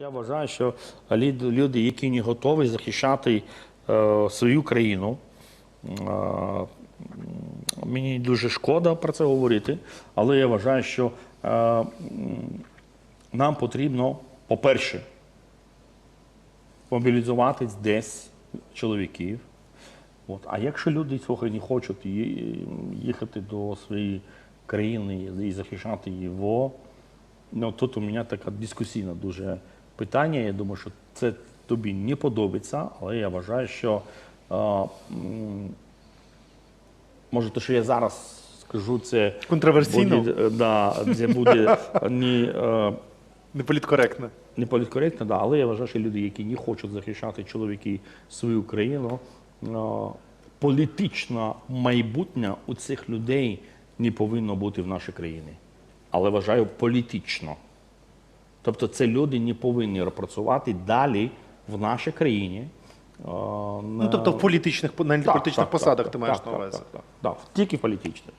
Я вважаю, що люди, які не готові захищати е, свою країну, е, мені дуже шкода про це говорити, але я вважаю, що е, нам потрібно, по-перше, мобілізувати десь чоловіків. От. А якщо люди цього не хочуть їхати до своєї країни і захищати його, ну тут у мене таке дискусійне дуже питання. Я думаю, що це тобі не подобається, але я вважаю, що може те, що я зараз скажу, це Контроверсійно? буде, е, да, це буде не. е, Не політкоректно. не політкоректно, да, але я вважаю, що люди, які не хочуть захищати чоловіки свою країну, е, політичне майбутнє у цих людей не повинно бути в нашій країні. Але вважаю політично. Тобто це люди не повинні працювати далі в нашій країні. е, Ну, тобто в політичних, на політичних посадах ти маєш на увазі. Так, так, так, так. Тільки політичних.